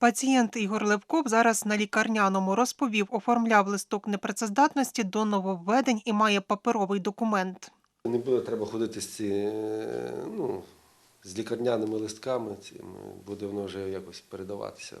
Пацієнт Ігор Левков зараз на лікарняному розповів, оформляв листок непрацездатності до нововведень і має паперовий документ. Не буде треба ходити з ці, е, ну, з лікарняними листками, буде воно вже якось передаватися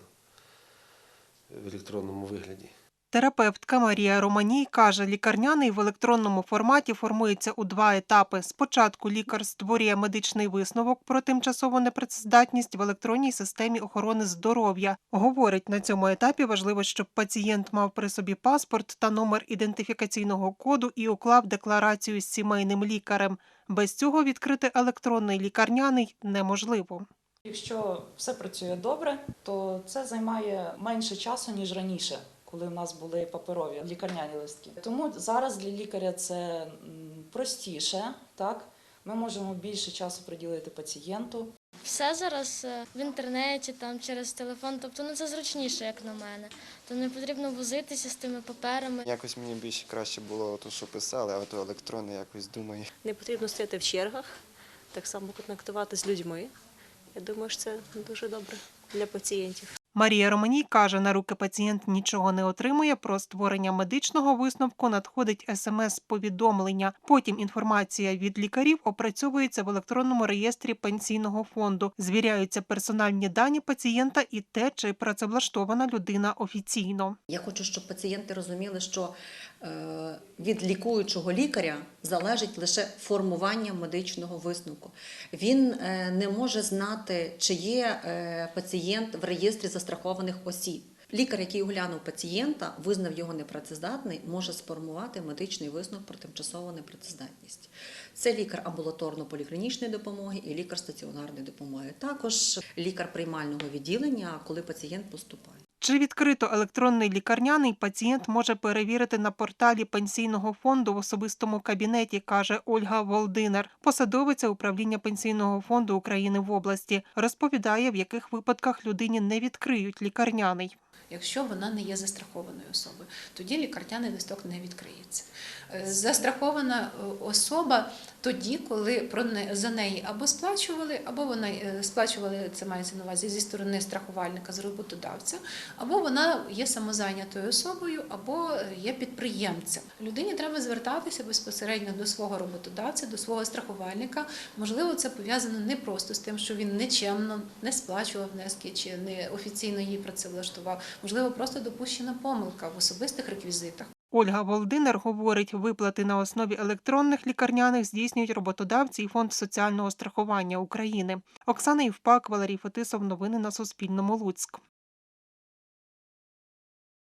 в електронному вигляді. Терапевтка Марія Романій каже, лікарняний в електронному форматі формується у два етапи. Спочатку лікар створює медичний висновок про тимчасову непрацездатність в електронній системі охорони здоров'я. Говорить, на цьому етапі важливо, щоб пацієнт мав при собі паспорт та номер ідентифікаційного коду і уклав декларацію з сімейним лікарем. Без цього відкрити електронний лікарняний неможливо. Якщо все працює добре, то це займає менше часу, ніж раніше, коли в нас були паперові лікарняні листки. Тому зараз для лікаря це простіше, так? Ми можемо більше часу приділити пацієнту. Все зараз е, в інтернеті, там через телефон, тобто ну це зручніше, як на мене. То не потрібно возитися з тими паперами. Якось мені більше краще було то, що писали, а то електронне якось думаю. Не потрібно стояти в чергах, так само контактувати з людьми. Я думаю, що це дуже добре для пацієнтів. Марія Романій каже, на руки пацієнт нічого не отримує. Про створення медичного висновку надходить смс-повідомлення. Потім інформація від лікарів опрацьовується в електронному реєстрі пенсійного фонду. Звіряються персональні дані пацієнта і те, чи працевлаштована людина офіційно. Я хочу, щоб пацієнти розуміли, що е, від лікуючого лікаря залежить лише формування медичного висновку. Він е, не може знати, чи є е, пацієнт в реєстрі застрахованих осіб. Лікар, який оглянув пацієнта, визнав його непрацездатний, може сформувати медичний висновок про тимчасову непрацездатність. Це лікар амбулаторно-поліклінічної допомоги і лікар стаціонарної допомоги. Також лікар приймального відділення, коли пацієнт поступає. Чи відкрито електронний лікарняний пацієнт може перевірити на порталі пенсійного фонду в особистому кабінеті, каже Ольга Волдинер, посадовиця управління пенсійного фонду України в області. Розповідає, в яких випадках людині не відкриють лікарняний. Якщо вона не є застрахованою особою, тоді лікарняний листок не відкриється. Е, Застрахована е, особа тоді, коли про не за неї або сплачували, або вона е, сплачували це мається на увазі зі сторони страхувальника з роботодавця, або вона є самозайнятою особою, або е, є підприємцем. Людині треба звертатися безпосередньо до свого роботодавця, до свого страхувальника. Можливо, це пов'язано не просто з тим, що він нечемно не сплачував внески чи не офіційно її працевлаштував. Можливо, просто допущена помилка в особистих реквізитах. Ольга Волдинер говорить, виплати на основі електронних лікарняних здійснюють роботодавці і Фонд соціального страхування України. Оксана Євпак, Валерій Фетисов. Новини на Суспільному. Луцьк.